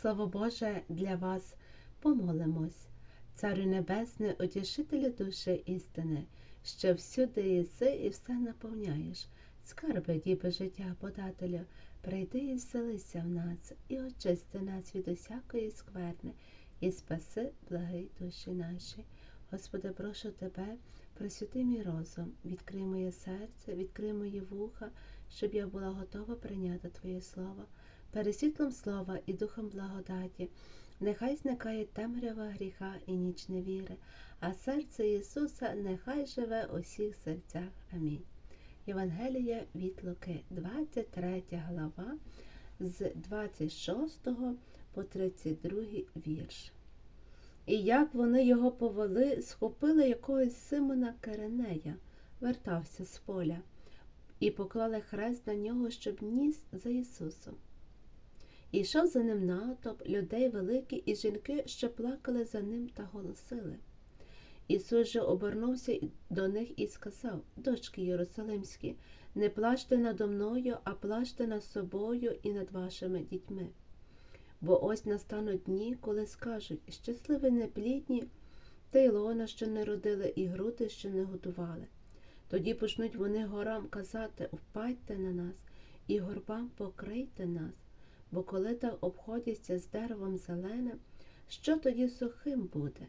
Слово Боже для вас помолимось, Царю Небесний, утішителю душі істини, що всюди єси і все наповняєш, скарби діби життя подателю, прийди і вселися в нас, і очисти нас від усякої скверни, і спаси благий душі наші. Господи, прошу Тебе, просвіти мій розум, відкрий моє серце, відкрий мої вуха, щоб я була готова прийняти Твоє Слово. Перед світлом слова і духом благодаті, нехай зникає темрява гріха і ніч невіри, а серце Ісуса нехай живе у всіх серцях. Амінь. Євангелія від Луки, 23 глава, з 26 по 32 вірш. І як вони його повели, схопили якогось Симона Керенея, вертався з поля, і поклали хрест на нього, щоб ніс за Ісусом. І йшов за ним натовп людей великий, і жінки, що плакали за ним та голосили. Ісус же обернувся до них і сказав, дочки Єрусалимські, не плачте надо мною, а плачте над собою і над вашими дітьми. Бо ось настануть дні, коли скажуть щасливі неплідні, та й лона, що не родили, і груди, що не годували. Тоді почнуть вони горам казати Впадьте на нас, і горбам покрийте нас, бо коли так обходяться з деревом зеленим, що тоді сухим буде?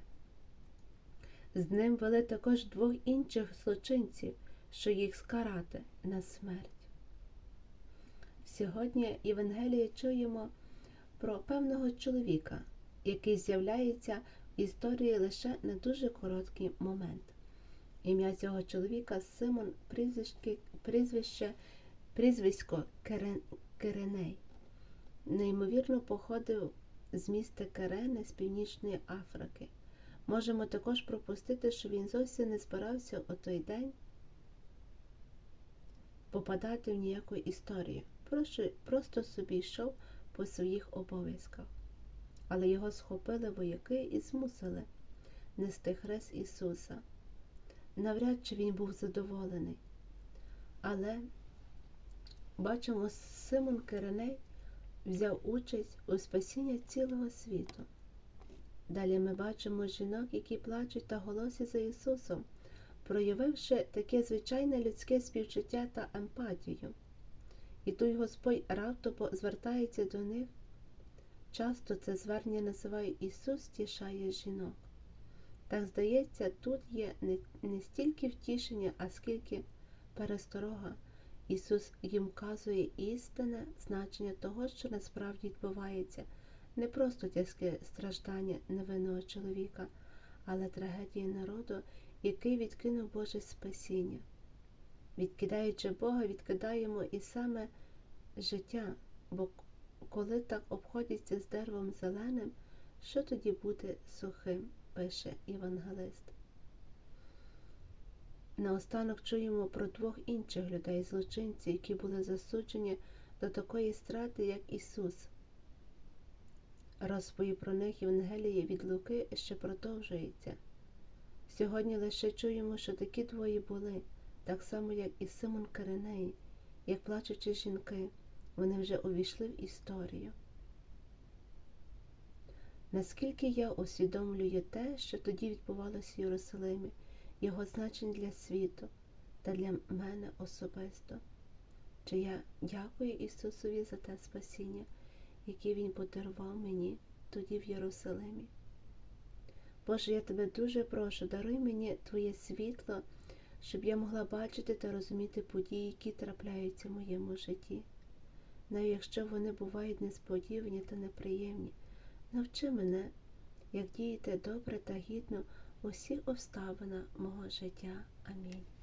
З ним вели також двох інших злочинців, що їх скарати на смерть. Сьогодні Євангелії чуємо про певного чоловіка, який з'являється в історії лише на дуже короткий момент. Ім'я цього чоловіка Симон прізвище, прізвисько Керен, Кереней. Неймовірно походив з міста Керени з Північної Африки. Можемо також пропустити, що він зовсім не збирався у той день попадати в ніяку історію. Просто собі йшов по своїх обов'язках. Але його схопили вояки і змусили нести хрест Ісуса. Навряд чи він був задоволений. Але бачимо, Симон Киреней взяв участь у спасінні цілого світу. Далі ми бачимо жінок, які плачуть та голосять за Ісусом, проявивши таке звичайне людське співчуття та емпатію. І той Господь раптово звертається до них. Часто це звернення називає Ісус тішає жінок. Так здається, тут є не, не стільки втішення, а скільки пересторога. Ісус їм вказує істинне значення того, що насправді відбувається, не просто тяжке страждання невинного чоловіка, але трагедія народу, який відкинув Боже спасіння. Відкидаючи Бога, відкидаємо і саме життя, бо коли так обходяться з деревом зеленим, що тоді буде сухим, пише Євангелист. Наостанок чуємо про двох інших людей, злочинців, які були засуджені до такої страти, як Ісус. Розповідь про них Євангелії від Луки ще продовжується. Сьогодні лише чуємо, що такі двоє були, так само, як і Симон Кареней, як плачучі жінки, вони вже увійшли в історію. Наскільки я усвідомлюю те, що тоді відбувалося в Єрусалимі, його значення для світу та для мене особисто, чи я дякую Ісусові за те спасіння, яке Він подарував мені тоді в Єрусалимі. Боже, я тебе дуже прошу, даруй мені Твоє світло, щоб я могла бачити та розуміти події, які трапляються в моєму житті, навіть якщо вони бувають несподівані та неприємні. Навчи мене, як діяти добре та гідно у обставини мого життя. Амінь.